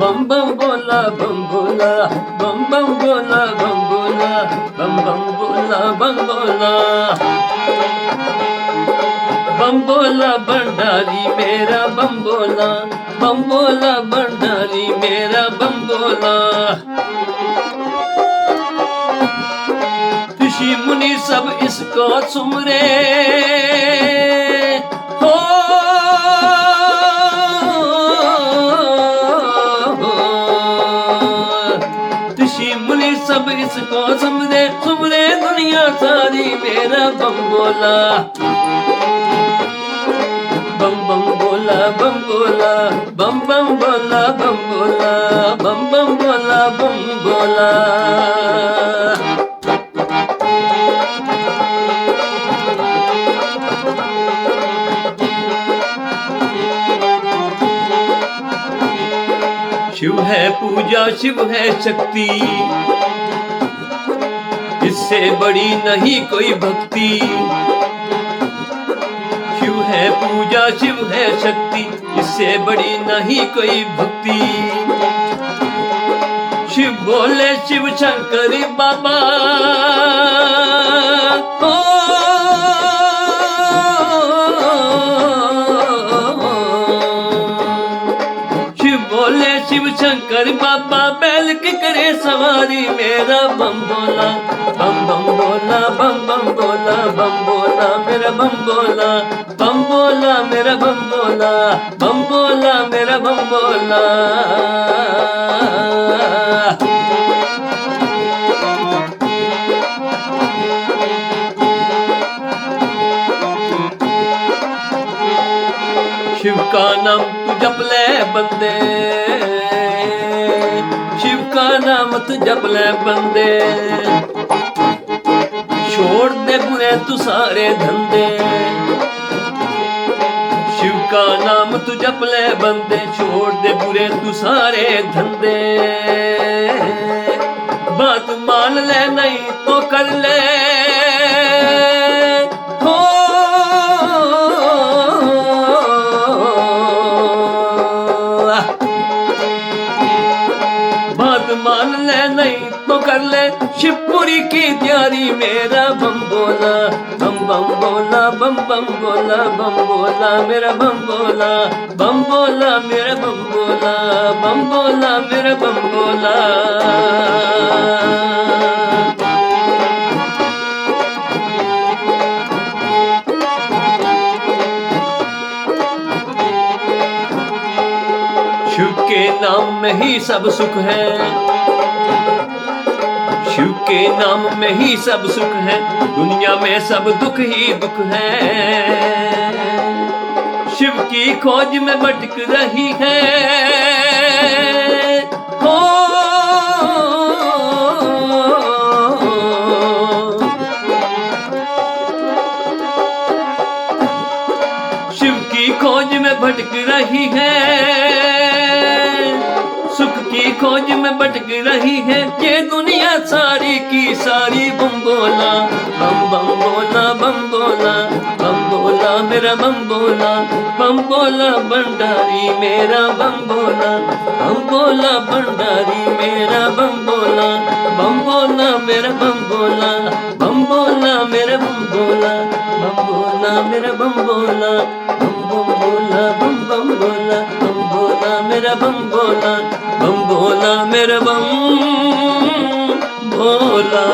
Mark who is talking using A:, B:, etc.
A: बम बम बोला बम बोला बम बम बोला बम बोला बम बम बोला बम बोला बम बोला भंडारी मेरा बम बोला बम बोला भंडारी मेरा बम बोला ऋषि मुनि सब इसको सुमरे सब इसको सुमरे सुमरे दुनिया सारी मेरा बम बोला। बम बम बोला बम बोला, बम बम बोला बम बोला, बम बम बोला बम बोला। शिव है पूजा, शिव है शक्ति। इससे बड़ी नहीं कोई भक्ति। शिव है पूजा, शिव है शक्ति, इससे बड़ी नहीं कोई भक्ति। शिव बोले, शिव शंकर बाबा, ओ शंकर बाबा बैल के करे सवारी, मेरा बम बोला, बम बम बोला, बम बम बोला बम बोला, मेरा बम बोला बम बोला, मेरा बम बोला बम बोला, मेरा बम बोला। शिव का नाम तू जप ले बंदे। शिव का नाम तू जप ले बंदे छोड़ दे बुरे तू सारे धंधे शिव का नाम तू जप ले बंदे छोड़ दे बुरे तू सारे धंधे बात मान ले नहीं तो कर ले हो कर ले। शिवपुरी की तैयारी मेरा बम बोला बम बम बोला बम बम बोला बम बोला मेरा बम बोला बम बोला मेरा बम बोला बम बोला मेरा बम बोला शिव के नाम में ही सब सुख है। शिव के नाम में ही सब सुख है, दुनिया में सब दुख ही दुख है। शिव की खोज में भटक रही है। हो, शिव की खोज में भटक रही है। खोज में भटक रही है ये दुनिया सारी की सारी बम बोला बम बम बोला बम बोला बम बोला मेरा बम बोला बम बोला भंडारी मेरा बम बोला बम बोला भंडारी मेरा बम बोला बम बोला मेरा बम बोला बम बोला मेरा बम बोला बम बोला मेरा बम बोला बम बोला बम बम बोला बम बोला मेरा बम बोला बम बोला मेरा बम बोला।